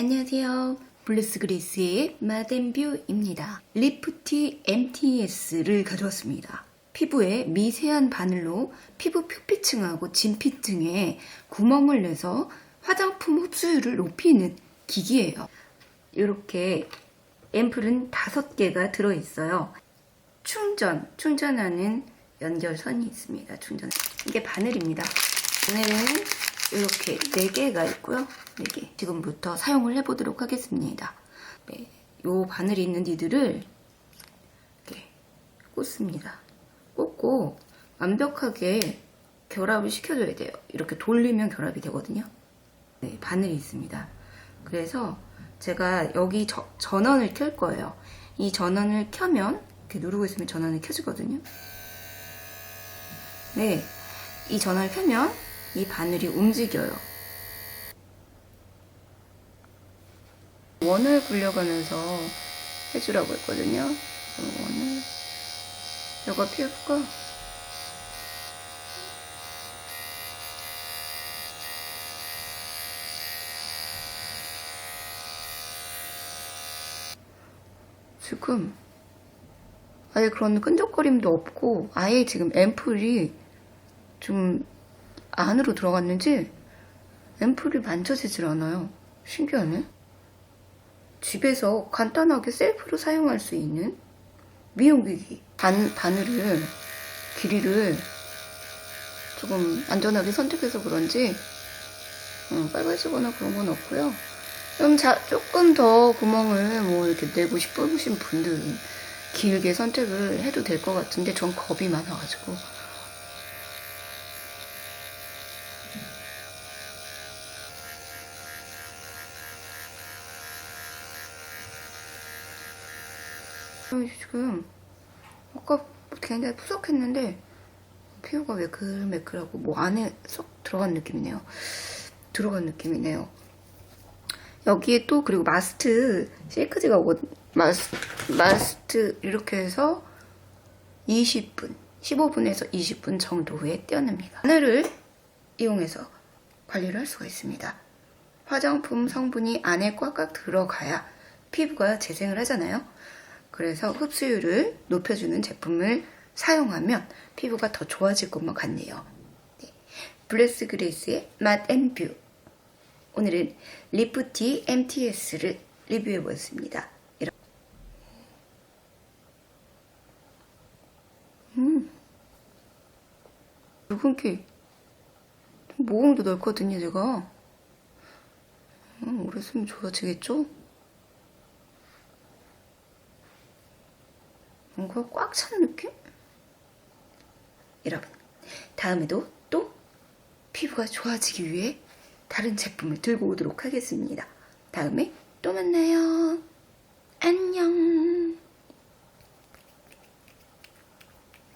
안녕하세요. 블레스 그레이스의 마덴뷰입니다. 리프티 MTS를 가져왔습니다. 피부에 미세한 바늘로 피부 표피층하고 진피층에 구멍을 내서 화장품 흡수율을 높이는 기기예요. 이렇게 앰플은 다섯 개가 들어있어요. 충전, 충전하는 연결선이 있습니다. 충전. 이게 바늘입니다. 바늘은 이렇게 4개가 있고요. 4개. 지금부터 사용을 해보도록 하겠습니다. 네, 요 바늘이 있는 니들을 이렇게 꽂습니다. 꽂고 완벽하게 결합을 시켜줘야 돼요. 이렇게 돌리면 결합이 되거든요. 네, 바늘이 있습니다. 그래서 제가 여기 저- 전원을 켤 거예요. 이 전원을 켜면 이렇게 누르고 있으면 전원이 켜지거든요. 네, 이 전원을 켜면 이 바늘이 움직여요. 원을 굴려가면서 해주라고 했거든요. 원을 이거 피울까? 지금 아예 그런 끈적거림도 없고 아예 지금 앰플이 좀 안으로 들어갔는지 앰플이 만져지질 않아요. 신기하네. 집에서 간단하게 셀프로 사용할 수 있는 미용기기. 반, 바늘을, 길이를 조금 안전하게 선택해서 그런지 어, 빨간지거나 그런 건 없고요. 좀 자, 조금 더 구멍을 뭐 이렇게 내고 싶으신 분들은 길게 선택을 해도 될 것 같은데 전 겁이 많아가지고 지금 아까 굉장히 푸석했는데 피부가 매끌매끌하고 뭐 안에 쏙 들어간 느낌이네요. 들어간 느낌이네요. 여기에 또 그리고 마스트 실크지가 오거든. 마스, 마스트 이렇게 해서 20분, 15분에서 20분 정도 후에 떼어냅니다. 바늘을 이용해서 관리를 할 수가 있습니다. 화장품 성분이 안에 꽉꽉 들어가야 피부가 재생을 하잖아요. 그래서 흡수율을 높여주는 제품을 사용하면 피부가 더 좋아질 것만 같네요. 네. 블레스 그레이스의 맛앤뷰 오늘은 리프티 MTS를 리뷰해 보았습니다. 음, 붉은기 모공도 넓거든요, 제가. 음, 오래 쓰면 좋아지겠죠? 뭔가 꽉 찬 느낌? 여러분, 다음에도 또 피부가 좋아지기 위해 다른 제품을 들고 오도록 하겠습니다. 다음에 또 만나요. 안녕.